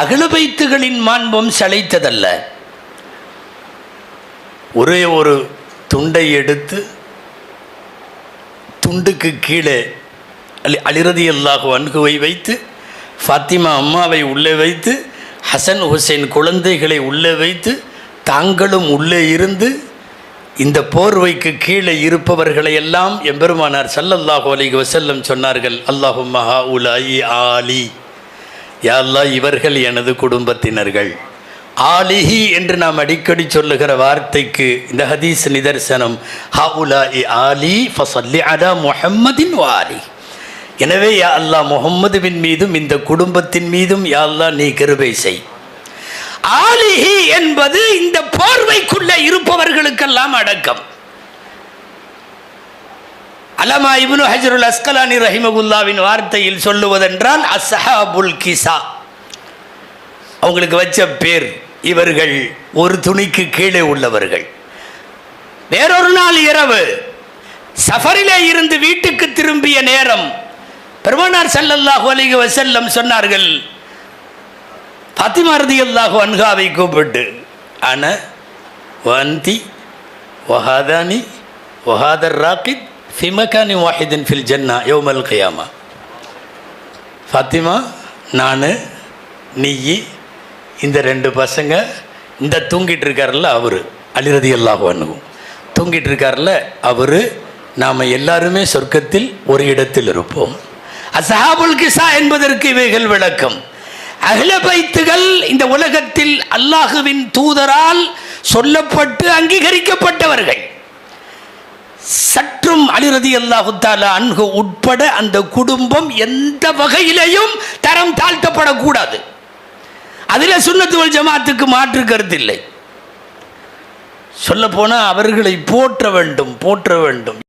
அகலபைத்துகளின் மாண்பும் சளைத்ததல்ல. ஒரே ஒரு துண்டை எடுத்து துண்டுக்கு கீழே அலி அலிரதி அல்லாஹு அன்குவை வைத்து ஃபாத்திமா அம்மாவை உள்ளே வைத்து ஹசன் ஹுசைன் குழந்தைகளை உள்ளே வைத்து தாங்களும் உள்ளே இருந்து இந்த போர்வைக்கு கீழே இருப்பவர்களை எல்லாம் எம்பெருமானார் சல்லல்லாஹு அலைஹி வசல்லம் சொன்னார்கள் அல்லாஹும் மஹா உலாயி ஆலி. யா அல்லாஹ் இவர்கள் எனது குடும்பத்தினர்கள். ஆலிஹி என்று நாம் அடிக்கடி சொல்லுகிற வார்த்தைக்கு இந்த ஹதீஸ் நிதர்சனம் ஹவுலா இ ஆலி ஃபசல்லி அடா முஹம்மதின் வாலி. எனவே யா அல்லாஹ் முகம்மதுவின் மீதும் இந்த குடும்பத்தின் மீதும் யா அல்லாஹ் நீ கிருபை செய். ஆலிஹி என்பது இந்த போர்வைக்குள்ள இருப்பவர்களுக்கெல்லாம் அடக்கம். அலமா இப்னு ஹஜருல் அஸ்கலானி ரஹிமகுல்லாவின் வார்த்தையில் சொல்லுவதென்றால் அசஹாபுல் கிசா. அவங்களுக்கு வச்ச பேர். இவர்கள் ஒரு துணிக்கு கீழே உள்ளவர்கள். வேறொரு நாள் இரவு சஃபரிலே இருந்து வீட்டுக்கு திரும்பிய நேரம் பெருமானார் செல்லல்லாஹு அலிக வசெல்லம் சொன்னார்கள் ஃபாத்திமா அல்லாஹு அன்ஹாவை கூப்பிட்டு அன வந்தி ஒஹாதானி ஒஹாதர் ராக்கித் ஃபி மகானி வாஹிதின் ஃபில் ஜன்னா யோமல் கயாமா ஃபாத்திமா நான் நீயி இந்த ரெண்டு பசங்க இந்த தூங்கிட்டு இருக்கார்ல அவர் அலிரதி அல்லாஹு தூங்கிட்டு இருக்கார்ல அவர் நாம் எல்லாருமே சொர்க்கத்தில் ஒரு இடத்தில் இருப்போம். அசஹாபுல் கிசா என்பதற்கு இவைகள் விளக்கம். அகில பைத்துகள் இந்த உலகத்தில் அல்லாஹுவின் தூதரால் சொல்லப்பட்டு அங்கீகரிக்கப்பட்டவர்கள். மற்றும் அலிரதி அல்லாஹுத்தாலா அன்கு உட்பட அந்த குடும்பம் எந்த வகையிலையும் தரம் தாழ்த்தப்படக்கூடாது. அதில் சுண்ணத்துவல் ஜமாத்துக்கு மாற்று கருத்து இல்லை. சொல்லப்போனால் அவர்களை போற்ற வேண்டும் போற்ற வேண்டும்.